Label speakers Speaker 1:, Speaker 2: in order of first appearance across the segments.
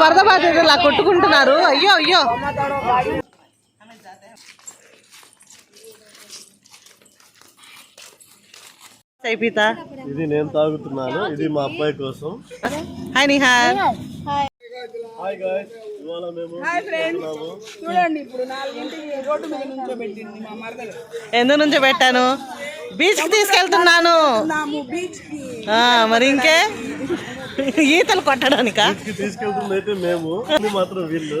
Speaker 1: వరద బాధితులు ఇలా కొట్టుకుంటున్నారు. అయ్యో అయ్యో.
Speaker 2: ఇది నేను తాగుతున్నాను. ఇది మా అబ్బాయి కోసం.
Speaker 1: Hi Nihal
Speaker 2: hi guys. ఇవాళ మేము.
Speaker 3: చూడండి ఇప్పుడు నాలుగింటికి రోడ్డు మీద నుంచో పెట్టింది మా మరదలు.
Speaker 1: ఎందుకు నుంచి పెట్టాను? బీచ్కి తీసుకెళ్తున్నాను.
Speaker 3: నాము బీచ్కి
Speaker 1: ఆ, మరి ఇంకే? ఈతలు కొట్టడానికా?
Speaker 2: తీసుకెళ్తుంది అయితే మేము. ఇది మాత్రం వీళ్ళు.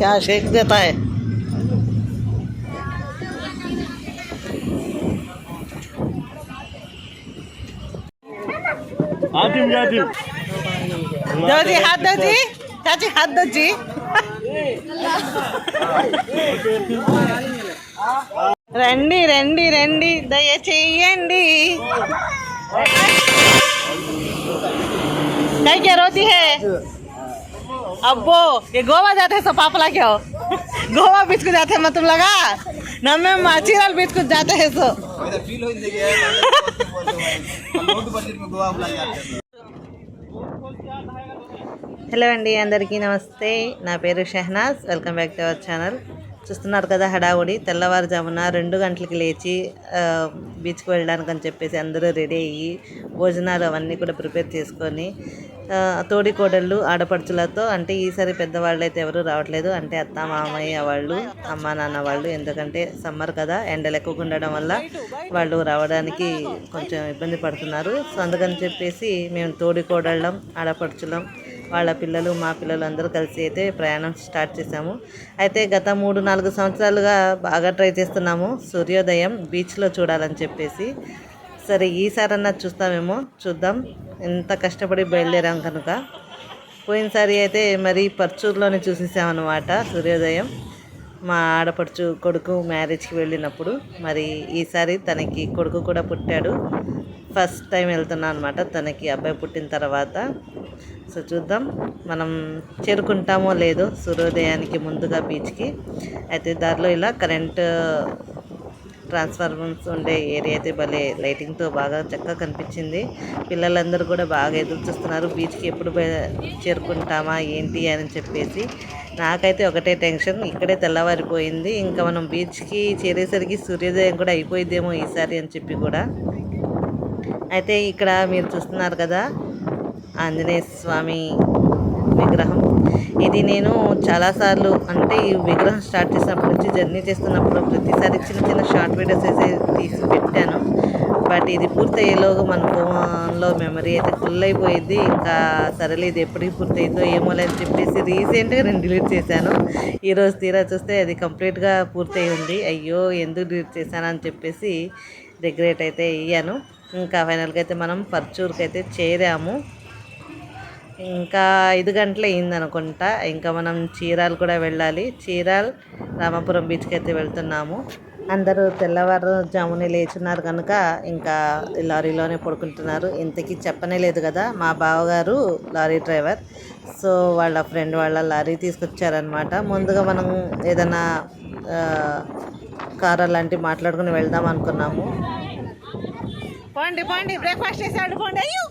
Speaker 1: क्या शेक देता है
Speaker 2: ఆదిం యాదిం
Speaker 1: दो जी हाथ दो जी चाची हाथ दो जी రండి రండి రండి దయచేయండి कहीं क्या रोती है अब्बो ये गोवा जाते हैं सब पापला क्या हो गोवा बीच को जाते हैं मतलब लगा न में माचीराल बीच को जाते हैं सो హలో అండి అందరికీ నమస్తే నా పేరు Shehnaz welcome back to our channel చూస్తున్నారు కదా హడావుడి తెల్లవారుజామున రెండు గంటలకి లేచి ఆ, బీచ్కి వెళ్ళడానికి అని చెప్పేసి అందరూ రెడీ అయ్యి భోజనాలు అవన్నీ కూడా ప్రిపేర్ చేసుకొని ఆ, తోడి కోడళ్ళు ఆడపడుచులతో అంటే ఈసారి పెద్దవాళ్ళు అయితే ఎవరు రావట్లేదు. అంటే అత్త మామయ్య వాళ్ళు అమ్మ నాన్న వాళ్ళు. ఎందుకంటే సమ్మర్ కదా ఎండలు ఎక్కువగా ఉండడం వల్ల వాళ్ళు రావడానికి కొంచెం ఇబ్బంది పడుతున్నారు. సో అందుకని చెప్పేసి మేము తోడి కోడళ్ళం ఆడపడుచులం వాళ్ళ పిల్లలు మా పిల్లలు అందరూ కలిసి అయితే ప్రయాణం స్టార్ట్ చేసాము అయితే గత మూడు నాలుగు సంవత్సరాలుగా బాగా ట్రై చేస్తున్నాము. సూర్యోదయం బీచ్లో చూడాలని చెప్పేసి. సరే ఈసారన్నా చూస్తామేమో. చూద్దాం. ఎంత కష్టపడి బయలుదేరాం కనుక. పోయినసారి అయితే మరి పర్చూరులోనే చూసేసామన్నమాట సూర్యోదయం. మా ఆడపడుచు కొడుకు మ్యారేజ్కి వెళ్ళినప్పుడు మరి ఈసారి తనకి కొడుకు కూడా పుట్టాడు. ఫస్ట్ టైం వెళ్తున్నా అనమాట తనకి అబ్బాయి పుట్టిన తర్వాత. సో చూద్దాం. మనం చేరుకుంటామో లేదో సూర్యోదయానికి ముందుగా బీచ్కి. అయితే దారిలో ఇలా కరెంటు ట్రాన్స్ఫార్మర్స్ ఉండే ఏరియా అయితే భలే లైటింగ్తో బాగా చక్కగా కనిపించింది. పిల్లలందరూ కూడా బాగా ఎదురు చూస్తున్నారు. బీచ్కి ఎప్పుడు చేరుకుంటామా ఏంటి అని చెప్పేసి. నాకైతే ఒకటే టెన్షన్ ఇక్కడే తెల్లవారిపోయింది. ఇంకా మనం బీచ్కి చేరేసరికి సూర్యోదయం కూడా అయిపోయిద్దేమో ఈసారి అని చెప్పి కూడా. అయితే ఇక్కడ మీరు చూస్తున్నారు కదా ఆంజనేయ స్వామి విగ్రహం. ఇది నేను చాలాసార్లు అంటే ఈ విగ్రహం స్టార్ట్ చేసినప్పటి నుంచి జర్నీ చేస్తున్నప్పుడు ప్రతిసారి చిన్న చిన్న షార్ట్ వీడియోస్ అయితే తీసి పెట్టాను. బట్ ఇది పూర్తయ్యేలోగా మన ఫోన్లో మెమరీ అయితే ఫుల్ అయిపోయింది. ఇంకా సరేలే ఇది ఎప్పటికి పూర్తయిందో ఏమో లేదని చెప్పేసి రీసెంట్గా నేను డిలీట్ చేశాను. ఈరోజు తీరా చూస్తే అది కంప్లీట్గా పూర్తయి ఉంది అయ్యో ఎందుకు డిలీట్ చేశాను అని చెప్పేసి రిగ్రెట్ అయితే అయ్యాను. ఇంకా ఫైనల్గా అయితే మనం పర్చూర్కి అయితే చేరాము. ఇంకా ఐదు గంటలు అయింది అనుకుంటా. ఇంకా మనం చీరాలు కూడా వెళ్ళాలి. చీరాల్ రామాపురం బీచ్కి అయితే వెళ్తున్నాము. అందరూ తెల్లవారు జామునే లేచున్నారు కనుక ఇంకా లారీలోనే పడుకుంటున్నారు. ఇంతకీ చెప్పనే లేదు కదా మా బావగారు లారీ డ్రైవర్. సో వాళ్ళ ఫ్రెండ్ వాళ్ళ లారీ తీసుకొచ్చారనమాట ముందుగా మనం ఏదైనా కార్ అలాంటివి మాట్లాడుకుని వెళ్దాం అనుకున్నాము. పోండి పోండి బ్రేక్ఫాస్ట్ చేసి పోండి అయ్యో!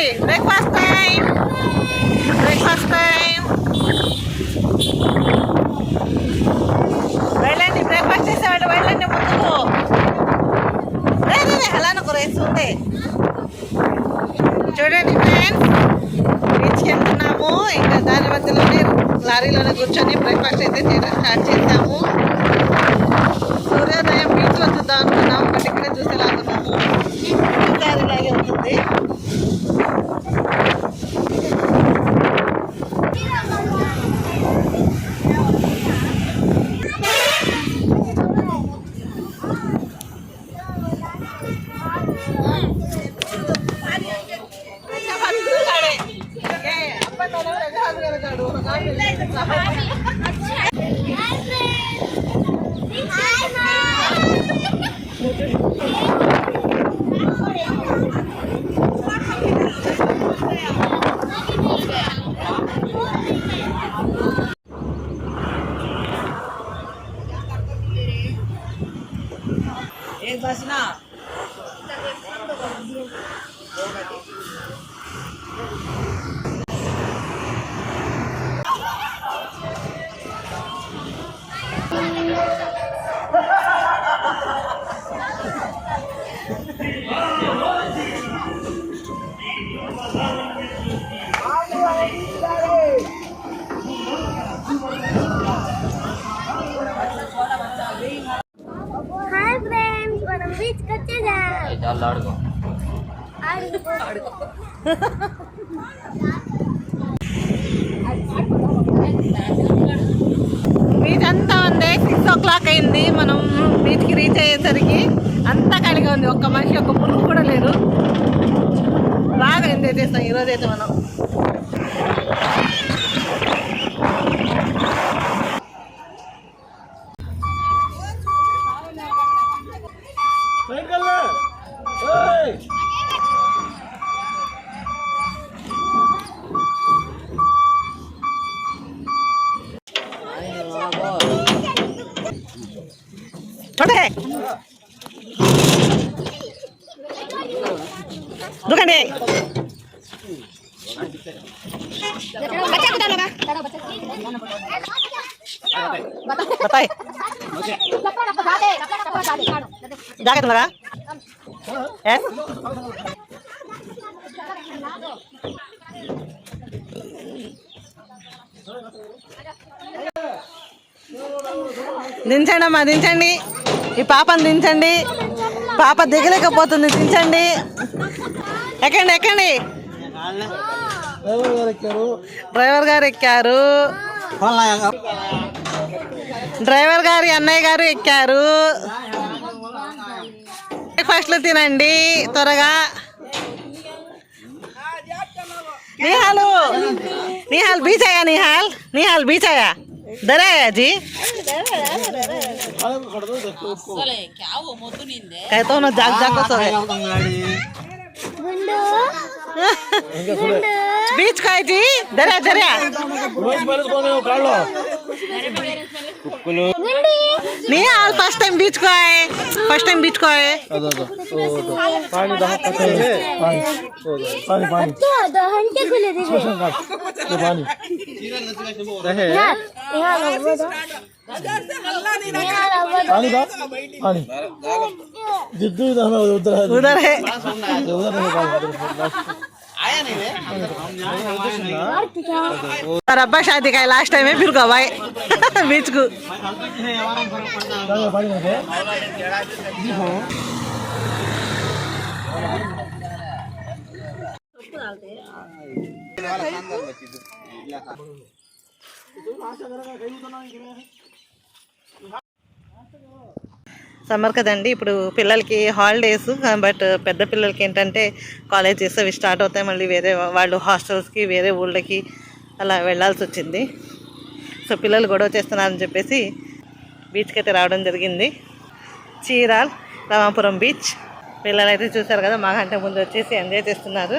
Speaker 1: తినండి తినండి బ్రేక్ఫాస్ట్ టైం బ్రేక్ఫాస్ట్ టైం వెళ్ళండి బ్రేక్ఫాస్ట్ చేసేవాడు వెళ్ళండి ముందుకు. రే, అలా నాకు రేస్ ఉంది. చూడండి ఫ్రెండ్స్ బీచ్కి వెళ్తున్నాము. ఇంకా దాని మధ్యలోనే లారీలోనే కూర్చొని బ్రేక్ఫాస్ట్ అయితే చేయడం స్టార్ట్ చేసాము. సూర్యోదయం బీచ్లో చూద్దాం అనుకున్నాము బట్ ఇక్కడే చూసేలా అనుకున్నాము దారిలాగే ఉంటుంది
Speaker 4: వచ్చేసాం ఆడుకో
Speaker 1: బీచ్ అంతా ఉంది సిక్స్ ఓ క్లాక్ అయింది. మనం బీచ్కి రీచ్ అయ్యేసరికి అంతా ఖాళీగా ఉంది. ఒక్క మనిషి ఒక్క పురుగు కూడా లేదు. బాగా ఎంజాయ్ చేస్తాం ఈరోజైతే మనం. బతాయ్ జాగ్రత్త మరా దించండి అమ్మా దించండి ఈ పాపను దించండి. పాప దిగలేకపోతుంది దించండి. ఎక్కండి ఎక్కండి. డ్రైవర్ గారు ఎక్కారు. డ్రైవర్ గారు అన్నయ్య గారు ఎక్కారు. బ్రేక్ఫాస్ట్లు తినండి త్వరగా. నిహాలు నిహాల్ బీచ్ అయ్యా నిహాల్ నిహాల్ బీచ్ అయ్యా जी काय तो ना जाग जाग कसं बीच खाए जी दरा दर्या काढलो नहीं आल फ़र्स्ट टाइम बीच को आए फ़र्स्ट टाइम बीच को आए
Speaker 4: पानी पानी पानी पानी। पानी उधर है।
Speaker 1: उधर है। आया नहीं अब्बा शादी का लास्ट टाइम है फिर गवाए। బీచ్కు. సమ్మర్ కదండి ఇప్పుడు పిల్లలకి హాలిడేస్ బట్ పెద్ద పిల్లలకి ఏంటంటే కాలేజెస్ అవి స్టార్ట్ అవుతాయి మళ్ళీ వేరే వాళ్ళు హాస్టల్స్కి వేరే ఊళ్ళకి అలా వెళ్ళాల్సి వచ్చింది. సో పిల్లలు గొడవ చేస్తున్నారని చెప్పేసి బీచ్కి అయితే రావడం జరిగింది. చీరాల్ రామాపురం బీచ్ పిల్లలు అయితే చూసారు కదా మాకంటే ముందు వచ్చేసి ఎంజాయ్ చేస్తున్నారు.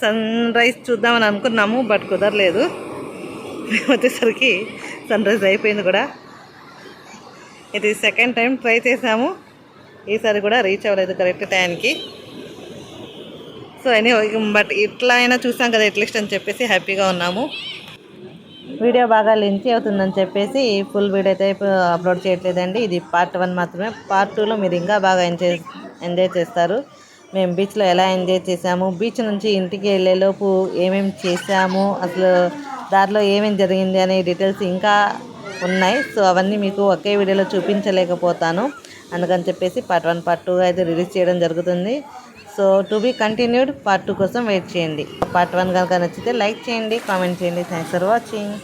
Speaker 1: సన్ రైజ్ చూద్దామని అనుకున్నాము బట్ కుదరలేదు. మేము వచ్చేసరికి సన్ రైజ్ అయిపోయింది కూడా. ఇది సెకండ్ టైం ట్రై చేసాము ఈసారి కూడా రీచ్ అవ్వలేదు కరెక్ట్ టైంకి సో అని బట్ ఇట్లా అయినా చూసాం కదా ఎట్లీస్ట్ అని చెప్పేసి హ్యాపీగా ఉన్నాము. వీడియో బాగా లెంతీ అవుతుందని చెప్పేసి ఫుల్ వీడియో అయితే అప్లోడ్ చేయట్లేదండి. ఇది పార్ట్ వన్ మాత్రమే. పార్ట్ టూలో మీరు ఇంకా బాగా ఎంజాయ్ ఎంజాయ్ చేస్తారు. మేము బీచ్లో ఎలా ఎంజాయ్ చేసాము బీచ్ నుంచి ఇంటికి వెళ్ళేలోపు ఏమేమి చేసాము అసలు దారిలో ఏమేమి జరిగింది అనే డీటెయిల్స్ ఇంకా ఉన్నాయి. సో అవన్నీ మీకు ఒకే వీడియోలో చూపించలేకపోతాను. అందుకని చెప్పేసి పార్ట్ వన్ పార్ట్ టూ అయితే రిలీజ్ చేయడం జరుగుతుంది. So to be continued part two కోసం వెయిట్ చేయండి. పార్ట్ వన్ కనుక నచ్చితే లైక్ చేయండి కామెంట్ చేయండి.
Speaker 2: Thanks for
Speaker 4: watching.